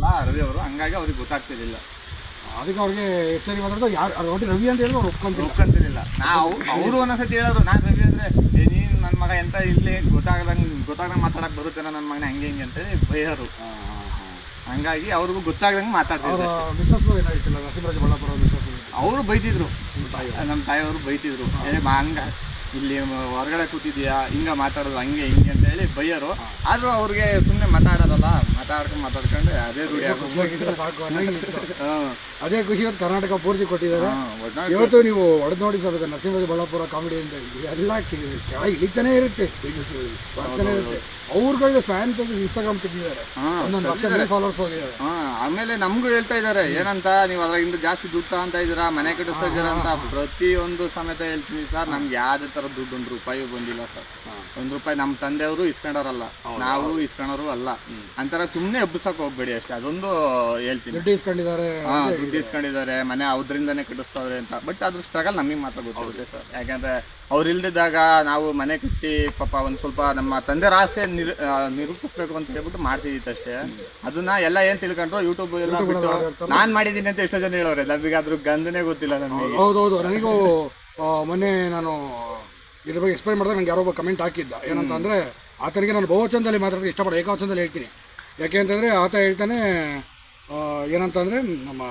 ಮಾತಾಡೋರಲ್ಲ ರವಿ ಅವರು ಹಂಗಾಗಿ ಅವ್ರಿಗೆ ಗೊತ್ತಾಗ್ತಿರ್ಲಿಲ್ಲ. ಅದಕ್ಕೆ ಅವ್ರಿಗೆ ಎಷ್ಟು ಸರಿ ಮಾತಾಡೋದು ಯಾರು ಅವ್ರು ಒಟ್ಟು ರವಿ ಅಂತ ಹೇಳಿದ್ರು ಅವ್ರು ಒಪ್ಕೊಂತಿಲ್ಲ. ಒಪ್ಕೊಂತಿರ್ಲಿಲ್ಲ. ನಾವು ಅವರು ಒಂದೊಂದ್ಸತಿ ಹೇಳಿದ್ರು ನಾನು ರವಿ ಅಂದ್ರೆ ಏ ನೀನು ನನ್ನ ಮಗ ಎಂತ ಇಲ್ಲಿ ಗೊತ್ತಾಗದಂಗೆ ಗೊತ್ತಾಗದಂಗೆ ಮಾತಾಡಕ್ಕೆ ಬರುತ್ತೆ ನನ್ನ ಮಗನ ಹಂಗೆ ಹಿಂಗೆ ಅಂತೇಳಿ ಭಯರು ಹಂಗಾಗಿ ಅವ್ರಿಗೂ ಗೊತ್ತಾಗದಂಗೆ ಮಾತಾಡ್ತಾರೆ ಮಿಸ್ಸಸ್ ಏನಾಗಿತ್ತಿಲ್ಲ ನರಸಿಂಹರಾಜ ಬಳ್ಳಾಪುರ ಮಿಸ್ಸಸ್ ಅವರು ಬೈತಿದ್ರು. ನಮ್ಮ ತಾಯಿಯವರು ಬೈತಿದ್ರು. ಏ ಮಾ ಹಂಗ ಇಲ್ಲಿ ಹೊರಗಡೆ ಕೂತಿದ್ಯಾ? ಹಿಂಗ ಮಾತಾಡೋದು ಹಂಗೆ ಹಿಂಗೆ ಅಂತ ಹೇಳಿ ಭಯರು ಆದ್ರೂ ಅವ್ರಿಗೆ ಸುಮ್ಮನೆ ಮಾತಾಡೋದಲ್ಲ ಮಾತಾಡ್ಕೊಂಡು ಮಾತಾಡ್ಕೊಂಡು ಅದೇ ರೂಢಿ ಆಗೋದು. ಅದೇ ಖುಷಿ ಅಂತ ಕರ್ನಾಟಕ ಪೂರ್ತಿ ಕೊಟ್ಟಿದ್ದಾರೆ. ಇವತ್ತು ನೀವು ಹೊಡೆದು ನೋಡಿ ಸರ್ ಬಳ್ಳಾಪುರ ಕಾಮಿಡಿ ಅಂತ ಎಲ್ಲ ಕಿ- ಕೆಳಗೆ ಇಳಿತಾನೆ ಇರುತ್ತೆ ಬರ್ತಾನೆ ಇರುತ್ತೆ. ಅವ್ರುಗಳಿಗೆ ಫ್ಯಾನ್ಸ್ ಇನ್ಸ್ಟಾಗ್ರಾಮ್ ತೆಗಿದ್ದಾರೆ ಹಾ, ಒಂದೊಂದು ಲಕ್ಷ ಫಾಲೋವರ್ಸ್ ಹೋಗಿದ್ದಾರೆ. ಆಮೇಲೆ ನಮಗೂ ಹೇಳ್ತಾ ಇದ್ದಾರೆ ಏನಂತ ನೀವು ಅದರಿಂದ ಜಾಸ್ತಿ ದುಡ್ಡು ಅಂತ ಇದ್ದೀರಾ ಮನೆ ಕಟ್ಟಿಸ್ತಾ ಇದ್ದೀರಾ ಅಂತ ಪ್ರತಿಯೊಂದು ಸಮೇತ ಹೇಳ್ತೀನಿ ಸರ್ ನಮ್ಗೆ ಯಾವ್ದೇ ತರ ದುಡ್ಡು ಒಂದು ರೂಪಾಯಿ ಬಂದಿಲ್ಲ ಸರ್. ಒಂದ್ ರೂಪಾಯಿ ನಮ್ಮ ತಂದೆಯವರು ಇಸ್ಕೊಂಡವ್ರಲ್ಲ ನಾವು ಇಸ್ಕೊಂಡವರು ಅಲ್ಲ. ಅಂತರ ಸುಮ್ಮನೆ ಎಬ್ಬಿಸಕ್ ಹೋಗ್ಬೇಡಿ ಅಷ್ಟೇ ಅದೊಂದು ಹೇಳ್ತೀನಿ. ದುಡ್ಡು ಇಸ್ಕೊಂಡಿದ್ದಾರೆ. ಇಸ್ಕೊಂಡಿದ್ದಾರೆ ಮನೆ ಅವ್ರಿಂದನೇ ಕಟ್ಟಿಸ್ತಾವ್ರೆ ಅಂತ. ಬಟ್ ಅದ್ರ ಸ್ಟ್ರಗಲ್ ನಮಗೆ ಮಾತ್ರ ಗೊತ್ತಾಗುತ್ತೆ ಸರ್. ಯಾಕಂದ್ರೆ ಅವ್ರಿಲ್ದಿದ್ದಾಗ ನಾವು ಮನೆ ಕಟ್ಟಿ ಪಾಪ ಒಂದು ಸ್ವಲ್ಪ ನಮ್ಮ ತಂದೆ ಆಸೆ ನಿರ್ ನಿರೂಪಿಸ್ಬೇಕು ಅಂತ ಹೇಳ್ಬಿಟ್ಟು ಮಾಡ್ತಿದ್ದಿತ್ತು ಅಷ್ಟೇ ಅದನ್ನ ಎಲ್ಲ ಏನ್ ತಿಳ್ಕೊಂಡ್ರು ಯೂಟ್ಯೂಬ್ ಎಲ್ಲ ಬಿಟ್ಟು ನಾನ್ ಮಾಡಿದ್ದೀನಿ ಅಂತ ಎಷ್ಟೋ ಜನ ಹೇಳೋರೆ. ನಮಗೆ ಅದ್ರ ಗಂಧನೇ ಗೊತ್ತಿಲ್ಲ ನಮಗೆ. ಹೌದೌದು. ನನಗೂ ಮೊನ್ನೆ ನಾನು ಇದ್ರ ಬಗ್ಗೆ ಎಕ್ಸ್ಪ್ಲೈನ್ ಮಾಡಿದಾಗ ನನಗೆ ಯಾರೋ ಒಬ್ಬ ಕಮೆಂಟ್ ಹಾಕಿದ್ದ. ಏನಂತ ಅಂದರೆ ಆತನಿಗೆ ನಾನು ಬಹುವಚನದಲ್ಲಿ ಮಾತಾಡೋದು ಇಷ್ಟಪಡ ಏಕವಚನದಲ್ಲಿ ಹೇಳ್ತೀನಿ. ಯಾಕೆ ಅಂತಂದರೆ ಆತ ಹೇಳ್ತಾನೆ ಏನಂತಂದರೆ ನಮ್ಮ